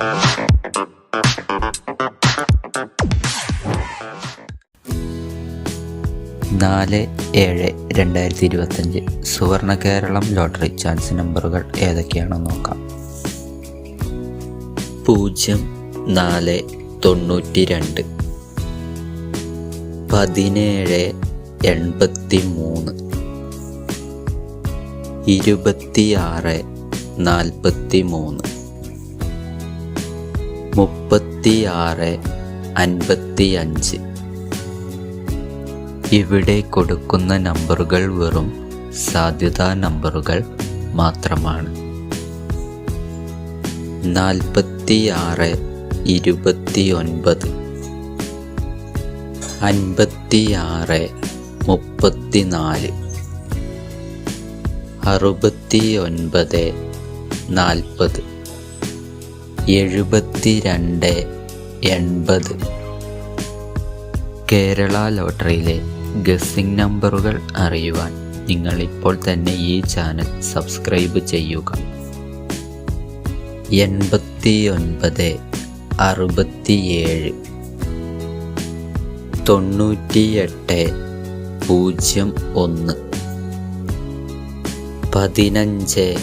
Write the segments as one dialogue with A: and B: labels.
A: നാല് ഏഴ് രണ്ടായിരത്തി ഇരുപത്തഞ്ച് സുവർണ കേരളം ലോട്ടറി ചാൻസ് നമ്പറുകൾ ഏതൊക്കെയാണെന്ന് നോക്കാം. പൂജ്യം നാല് തൊണ്ണൂറ്റി രണ്ട്. പതിനേഴ് എൺപത്തി മൂന്ന്. ഇരുപത്തിയാറ് നാൽപ്പത്തി മൂന്ന്. മുപ്പത്തിയാറ് അൻപത്തി അഞ്ച് ഇവിടെ കൊടുക്കുന്ന നമ്പറുകൾ വെറും സാധ്യതാ നമ്പറുകൾ മാത്രമാണ്. നാൽപ്പത്തിയാറ് ഇരുപത്തി ഒൻപത് അൻപത്തിയാറ് മുപ്പത്തിനാല്. അറുപത്തി ഒൻപത് നാൽപ്പത് എഴുപത്തിരണ്ട് എൺപത്. കേരള ലോട്ടറിയിലെ ഗസ്സിംഗ് നമ്പറുകൾ അറിയുവാൻ നിങ്ങൾ ഇപ്പോൾ തന്നെ ഈ ചാനൽ സബ്സ്ക്രൈബ് ചെയ്യുക. എൺപത്തി ഒൻപത് അറുപത്തിയേഴ് തൊണ്ണൂറ്റിയെട്ട് പൂജ്യം ഒന്ന് പതിനഞ്ച്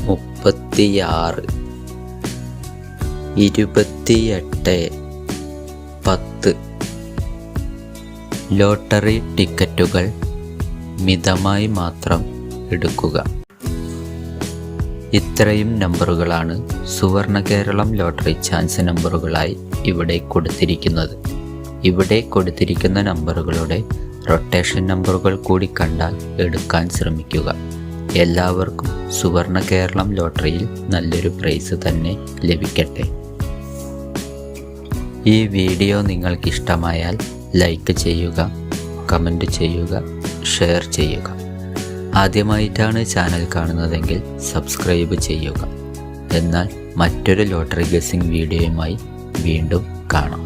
A: മുപ്പത്തിയാറ് ഇരുപത്തിയെട്ട് പത്ത്. ലോട്ടറി ടിക്കറ്റുകൾ മിതമായി മാത്രം എടുക്കുക. ഇത്രയും നമ്പറുകളാണ് സുവർണ കേരളം ലോട്ടറി ചാൻസ് നമ്പറുകളായി ഇവിടെ കൊടുത്തിരിക്കുന്നത്. ഇവിടെ കൊടുത്തിരിക്കുന്ന നമ്പറുകളുടെ റൊട്ടേഷൻ നമ്പറുകൾ കൂടി കണ്ടാൽ എടുക്കാൻ ശ്രമിക്കുക. എല്ലാവർക്കും സുവർണ കേരളം ലോട്ടറിയിൽ നല്ലൊരു പ്രൈസ് തന്നെ ലഭിക്കട്ടെ. ഈ വീഡിയോ നിങ്ങൾക്ക് ഇഷ്ടമായാൽ ലൈക്ക് ചെയ്യുക കമന്റ് ചെയ്യുക ഷെയർ ചെയ്യുക. ആദ്യമായിട്ടാണ് ചാനൽ കാണുന്നതെങ്കിൽ സബ്സ്ക്രൈബ് ചെയ്യുക. എന്നാൽ മറ്റൊരു ലോട്ടറി ഗസിംഗ് വീഡിയോയുമായി വീണ്ടും കാണാം.